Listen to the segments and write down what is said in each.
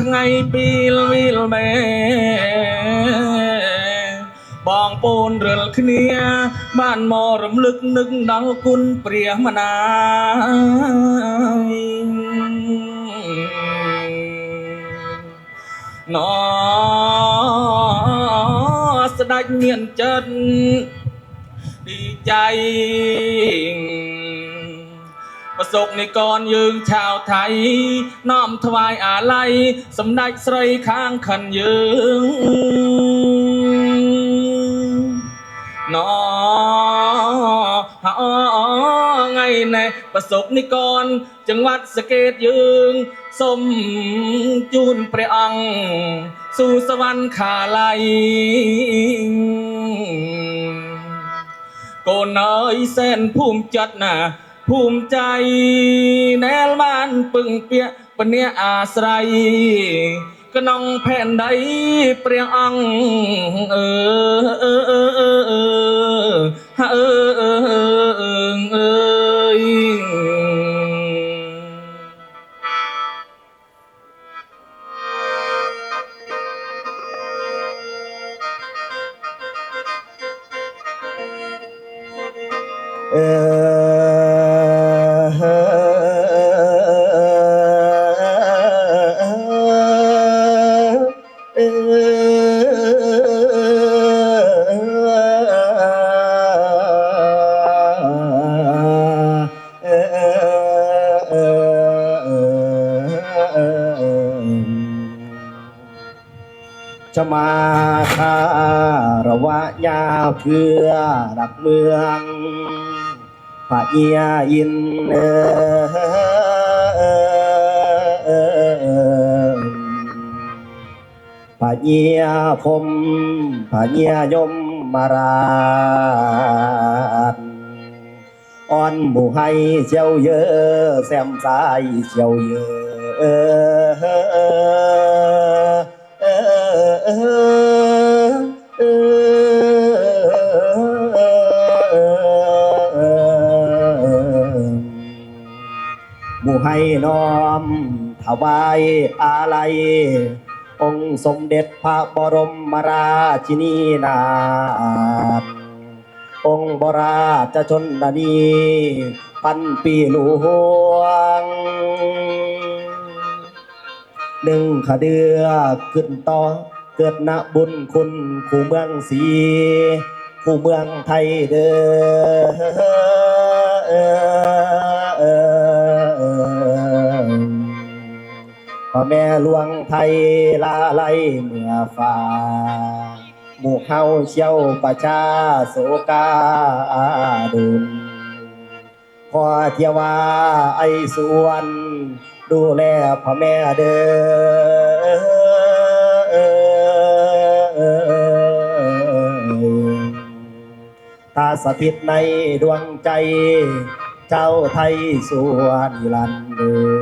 ថ្ងៃពីលវិលមេបងប្អូនរិលគ្នា បានមករំលឹកនឹកដល់គុណព្រះមណាណោស្ដេចមានចិត្តดีใจ สุขในกรยืงชาวไทย น้อมถวายอาลัยสำนักสรข้างขันยืงนอไงไนประสบนิกร จังหวัดสเกตยืงสมจูนประอัง สู่สวรรค์ขาไลโกนเอยเส้นภูมิจัดนะ ភូមិใจណែលបានពឹងពាក់ពញាអាស្រ័យក្នុងផែនដីព្រះអង្គអើអើអើអើអើអើអើ เอจะมาคารวะยาเพื่อรักเมืองพระเอียอินเออะเอียพมพะเอียยมมาราชอ่อนหมู่ให้เชียวเยอะแซมสายเชียวเยอะหมู่ให้น้อมถวายอาลัย องค์สมเด็จพระบรมราชินีนาถองค์บราชชนนีพันปีหลวงหนึ่งขเดือขึ้นต่อเกิดณบุญคุณคู่เมืองศรีคู่เมืองไทยเด้อ พ่อแม่หลวงไทยลาไลเมื่อฟ้าหมู่เฮาเชี่ยวประชาโศกาดุลพอเทียวาไอสวนดูแลพ่อแม่เด้อตาสถิตในดวงใจ เจ้าไทยสวนนิรันเด้อ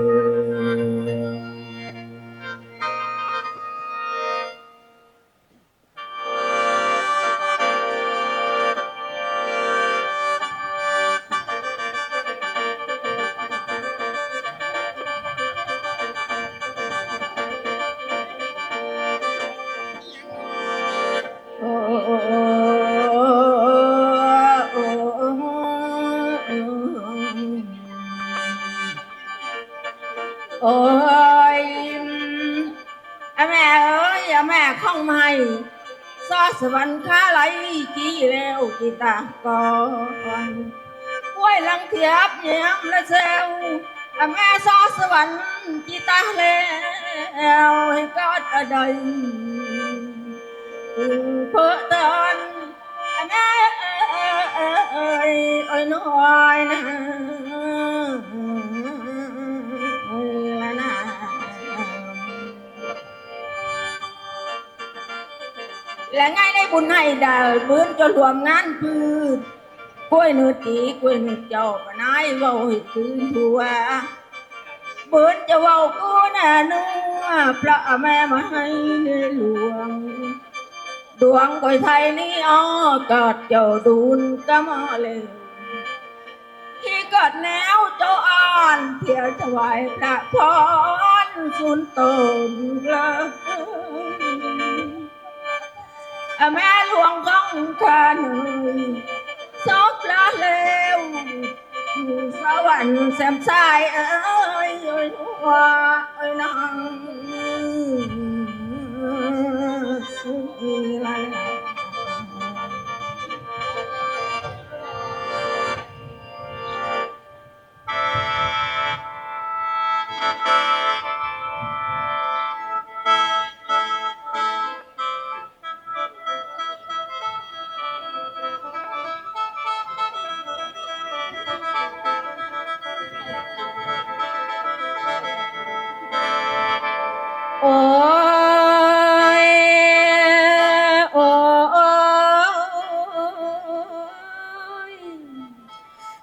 อะแม่ข้องไม่ซอสวรรค์ค้าไหลจีแล้วจีตาก่อนห้วยลังเทียบเยียมและเซลอะแม่ซอสวรรค์จีตาแล้วให้กอดอะใดเพื่อตอนแม่เอ้ยเอ้ยเอ้ยเอ้ยน้อยนะ และไงในบุญให้ดาวบืนจนรวมงานพืชกล้วยเนื้อตีกล้วยเนื้อเจ้าปนายเว้าให้คืนทัวบืนจะเว้ากูน่ะเนื้อพระแม่มาให้หลวง ดวงก้อยไทยนี่อ้อกอดเจ้าดูนก็มาเลยที่กิดแนวเจ้าอ่อนเที่ยวถวายพระพรสุนตนองข้ แม่หลวงของฉันซบละเลวสวรรค์แซมสายเอ้ยว่าเอ้ยนาง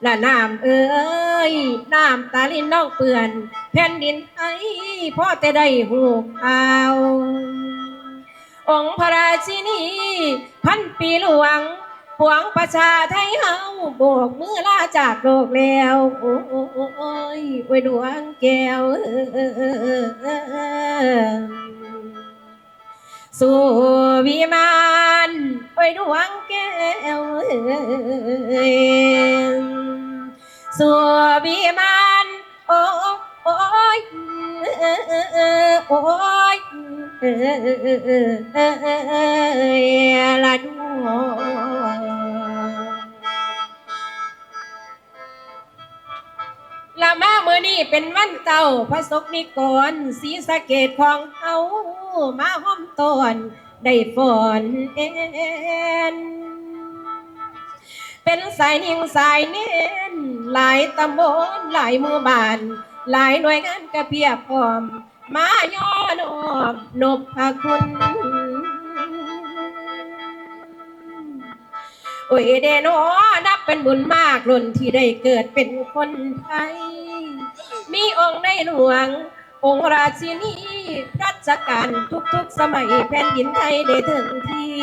ละน้ำเอ้ยน้ำตาลินนองเปื่อน แผ่นดินไทยพ่อแต่ได้หูข่าองค์พระราชินี พันปีหลวงปวงประชาไทยเฮาโบกมือลาจากโลกแล้วโอ้ยโอ้ยดวงแก้วสู่วิมานโอ้ยดวงแก้ว สู่วิมานโอ้โอ้ยโอ้ยละดวงละมาเมื่อนี้เป็นวันเก่าพระศกนิกรสีสะเกตของเขามาห้อมตอนได้ฝนเอ็น เป็นสายนิ่งสายเน้นหลายตำบลหลายหมู่บ้าน หลายหน่วยงานกระเพียบพร้อม มาย่อนอบนบพระคุณโอ้ยเดโนนับเป็นบุญมากลุ่นที่ได้เกิดเป็นคนไทย มีองค์ในหลวง องค์ราชินีรัชกาลทุกๆสมัยแผ่นดินไทยได้ถึงที่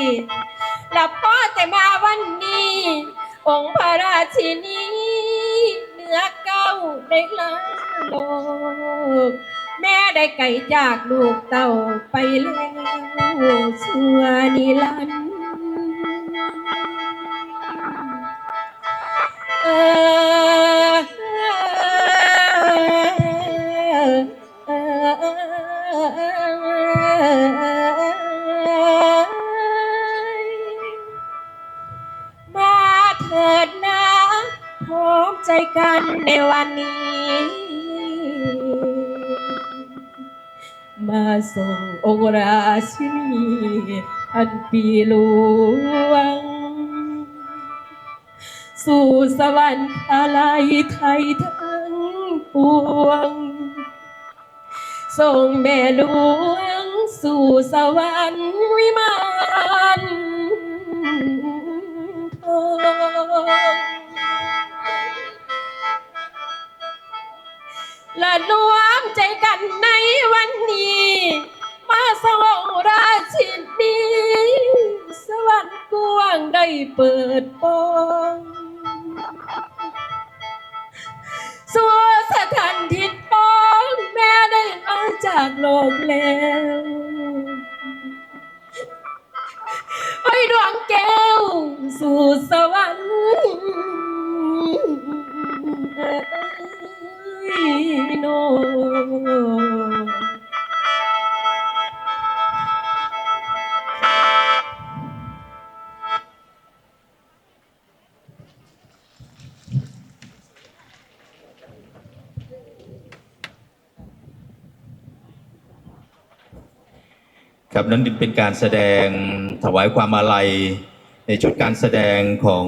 และพอแต่มาวันนี้ องค์พระราชินีเหนือเก้าได้ล้าโลกแม่ได้ไก่จากลูกเต่าไปแล้วชั่วนิรันดร์เออ กันในวันนี้ มาส่งองค์ราชินีพันปีหลวง สู่สวรรค์อะไรไทยทั้งปวง ส่งแม่หลวง สู่สวรรค์วิมาน และรวมใจกันในวันนี้ มาส่งราชินีสวรรค์กว้างได้เปิดโปงสัวสถานทิศปองแม่ได้มาจากโลกแล้วไอ้ดวงแก้วสู่สวรรค์ โนครับนั้นเป็นการแสดงถวายความอาลัยในชุดการแสดงของ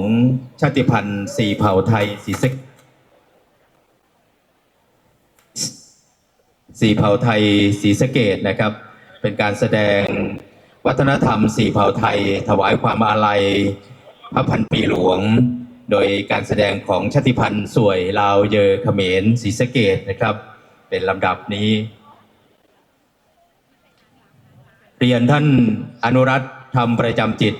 ชาติพันธุ์สี่เผ่าไทยสีสะ สี่เผ่าไทยสีสะเกตนะครับ เป็นการแสดงวัฒนธรรมสี่เผ่าไทย ถวายความอาลัยพระพันปีหลวง โดยการแสดงของชาติพันธุ์สวยลาวเยอเขมรศรีสะเกตนะครับ เป็นลำดับนี้ เรียนท่านอนุรัตน์ธรรมประจำจิต